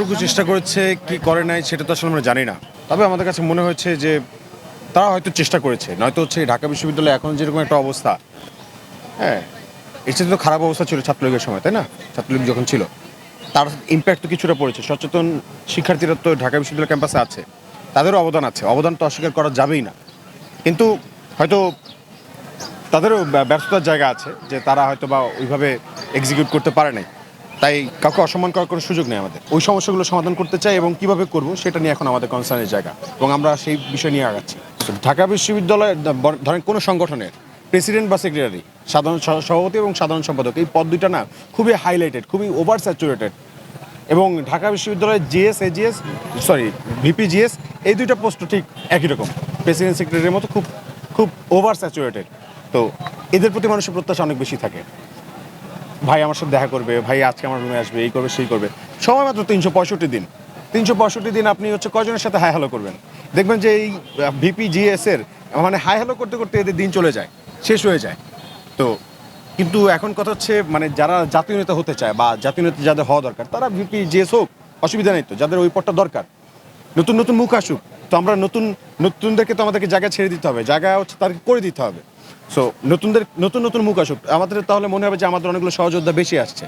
কতটুকু চেষ্টা করেছে, কি করে নাই সেটা তো আসলে আমরা জানি না। তবে আমাদের কাছে মনে হয়েছে যে তারা হয়তো চেষ্টা করেছে, নয়তো হচ্ছে ঢাকা বিশ্ববিদ্যালয়ে এখন যেরকম একটা অবস্থা হ্যাঁ চেয়ে তো খারাপ অবস্থা ছিল ছাত্রলীগের সময়, তাই না? ছাত্রলীগ যখন ছিল, তার ইম্প্যাক্ট তো কিছুটা পড়েছে। সচেতন শিক্ষার্থীরা তো ঢাকা বিশ্ববিদ্যালয় ক্যাম্পাসে আছে, তাদেরও অবদান আছে। অবদান তো অস্বীকার করা যাবেই না। কিন্তু হয়তো তাদেরও ব্যা- ব্যর্থতার জায়গা আছে যে তারা হয়তো বা ওইভাবে এক্সিকিউট করতে পারে নাই। তাই কাউকে অসম্মান করার কোনো সুযোগ নেই আমাদের। ওই সমস্যাগুলো সমাধান করতে চাই এবং কীভাবে করব সেটা নিয়ে এখন আমাদের কনসার্নের জায়গা এবং আমরা সেই বিষয় নিয়ে আগাচ্ছি। ঢাকা বিশ্ববিদ্যালয়ে দ- ধরেন কোনো সংগঠনের প্রেসিডেন্ট বা সেক্রেটারি সাধারণ সভাপতি এবং সাধারণ সম্পাদক, এই পদ দুইটা না খুবই হাইলাইটেড খুবই ওভার স্যাচুরেটেড এবং ঢাকা বিশ্ববিদ্যালয়ের GS AGS sorry VP GS এই দুইটা পোস্ট ঠিক একই রকম। প্রেসিডেন্ট সেক্রেটারির মতো খুব খুব ওভার স্যাচুরেটেড তো এদের প্রতি মানুষের প্রত্যাশা অনেক বেশি থাকে। ভাই আমার সাথে দেখা করবে, ভাই আজকে আমার রুমে আসবে, এই করবে, সেই করবে। সময় মাত্র তিনশো পঁয়ষট্টি দিন। তিনশো পঁয়ষট্টি দিন আপনি হচ্ছে কজনের সাথে হাই হ্যালো করবেন? দেখবেন যে এই ভিপি জিএস এর মানে হাই হ্যালো করতে করতে এদের দিন চলে যায়, শেষ হয়ে যায়। তো কিন্তু এখন কথা হচ্ছে মানে যারা জাতীয় নেতা হতে চায় বা জাতীয় নেতা যাদের হওয়া দরকার, তারা ভিপি জিএস হোক, অসুবিধা নেই তো, যাদের ওই পদটা দরকার। নতুন নতুন মুখ আসুক, তো আমরা নতুন, নতুনদেরকে তো আমাদেরকে জায়গা ছেড়ে দিতে হবে, জায়গা হচ্ছে তাদেরকে করে দিতে হবে। সো নতুনদের নতুন নতুন মুখ আসুক। আমাদের তাহলে মনে হবে যে আমাদের অনেকগুলো সহযোদ্ধা বেশি আসছে।